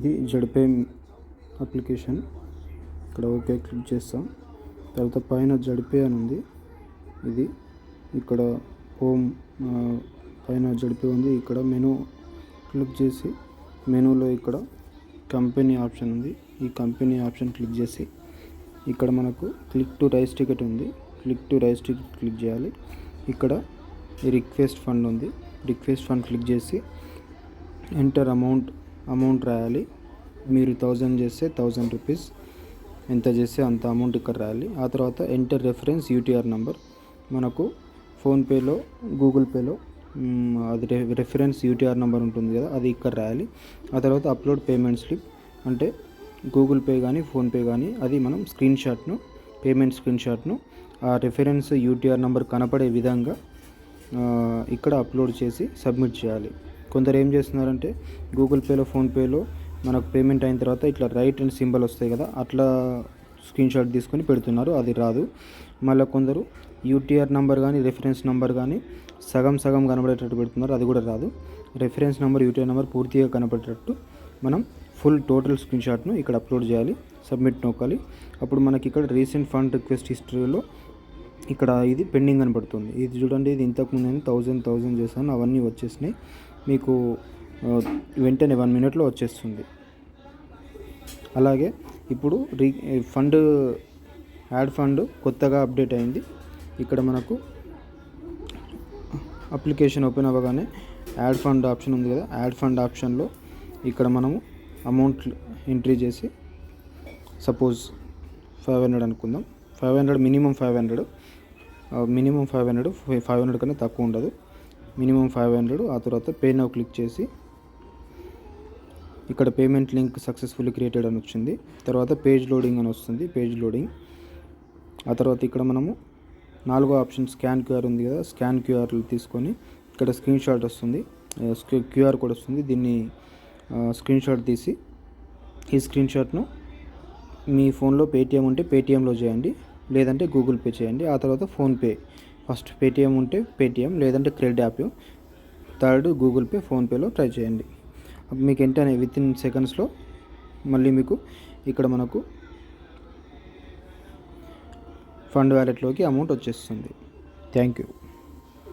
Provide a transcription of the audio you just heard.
ఇది జడ్పే అప్లికేషన్. ఇక్కడ ఓకే క్లిక్ చేస్తాం. తర్వాత పైన జడిపే అని ఉంది. ఇది ఇక్కడ హోమ్ పైన జడిపే ఉంది. ఇక్కడ మెనూ క్లిక్ చేసి మెనూలో ఇక్కడ కంపెనీ ఆప్షన్ ఉంది. ఈ కంపెనీ ఆప్షన్ క్లిక్ చేసి ఇక్కడ మనకు క్లిక్ టు రైస్ టికెట్ ఉంది. Click to raise ticket click చేయాలి. ఇక్కడ రిక్వెస్ట్ ఫండ్ ఉంది. రిక్వెస్ట్ ఫండ్ క్లిక్ చేసి ఎంటర్ అమౌంట్ అమౌంట్ రాయాలి. మీరు థౌజండ్ చేస్తే థౌజండ్ రూపీస్ ఎంత చేస్తే అంత అమౌంట్ ఇక్కడ రాయాలి. ఆ తర్వాత ఎంటర్ రెఫరెన్స్ యూటీఆర్ నెంబర్. మనకు ఫోన్పేలో గూగుల్ పేలో అది రెఫరెన్స్ యూటీఆర్ నెంబర్ ఉంటుంది కదా అది ఇక్కడ రాయాలి. ఆ తర్వాత అప్లోడ్ పేమెంట్ స్లిప్. అంటే గూగుల్ పే కానీ ఫోన్పే కానీ అది మనం స్క్రీన్ షాట్ను పేమెంట్ స్క్రీన్ షాట్ను ఆ రెఫరెన్స్ యూటీఆర్ నెంబర్ కనపడే విధంగా ఇక్కడ అప్లోడ్ చేసి సబ్మిట్ చేయాలి. కొందరు ఏం చేస్తున్నారంటే గూగుల్ పేలో ఫోన్పేలో మనకు పేమెంట్ అయిన తర్వాత ఇట్లా రైట్ అండ్ సింబల్ వస్తాయి కదా అట్లా స్క్రీన్ షాట్ తీసుకొని పెడుతున్నారు అది రాదు. మళ్ళీ కొందరు యూటీఆర్ నెంబర్ కానీ రెఫరెన్స్ నెంబర్ కానీ సగం సగం కనబడేటట్టు పెడుతున్నారు అది కూడా రాదు. రెఫరెన్స్ నెంబర్ యూటీఆర్ నెంబర్ పూర్తిగా కనబడేటట్టు మనం ఫుల్ టోటల్ స్క్రీన్ షాట్ను ఇక్కడ అప్లోడ్ చేయాలి సబ్మిట్ నొక్కాలి. అప్పుడు మనకి ఇక్కడ రీసెంట్ ఫండ్ రిక్వెస్ట్ హిస్టరీలో ఇక్కడ ఇది పెండింగ్ అని పడుతుంది ఇది చూడండి ఇది ఇంతకుముందు నేను థౌజండ్ థౌజండ్ చేశాను అవన్నీ వచ్చేసినాయి. మీకు వెంటనే వన్ మినిట్లో వచ్చేస్తుంది. అలాగే ఇప్పుడు రీ ఫండ్ యాడ్ ఫండ్ కొత్తగా అప్డేట్ అయింది. ఇక్కడ మనకు అప్లికేషన్ ఓపెన్ అవ్వగానే యాడ్ ఫండ్ ఆప్షన్ ఉంది కదా యాడ్ ఫండ్ ఆప్షన్లో ఇక్కడ మనము అమౌంట్ ఎంట్రీ చేసి సపోజ్ ఫైవ్ హండ్రెడ్ అనుకుందాం. Five hundred minimum five hundred minimum five hundred five hundred కన్నా తక్కువ ఉండదు. Minimum five hundred. ఆ తర్వాత పే నౌ క్లిక్ చేసి ఇక్కడ పేమెంట్ లింక్ సక్సెస్ఫుల్లీ క్రియేటెడ్ అని వచ్చింది. తర్వాత పేజ్ లోడింగ్ అని వస్తుంది. Page loading. ఆ తర్వాత ఇక్కడ మనము నాలుగో ఆప్షన్ స్కాన్ క్యూఆర్ ఉంది కదా స్కాన్ క్యూఆర్ తీసుకొని ఇక్కడ స్క్రీన్ షాట్ వస్తుంది. క్యూఆర్ కోడ్ వస్తుంది. దీన్ని స్క్రీన్ షాట్ తీసి ఈ స్క్రీన్ షాట్ను మీ ఫోన్లో పేటిఎం ఉంటే పేటిఎంలో చేయండి. లేదంటే గూగుల్ పే చేయండి. ఆ తర్వాత ఫోన్పే ఫస్ట్ పేటిఎం ఉంటే పేటిఎం లేదంటే credit app. Third Google pay ఫోన్పేలో ట్రై చేయండి. మీకు వెంటనే విత్ ఇన్ సెకండ్స్లో మళ్ళీ మీకు ఇక్కడ మనకు ఫండ్ వ్యాలెట్లోకి అమౌంట్ వచ్చేస్తుంది. Thank you.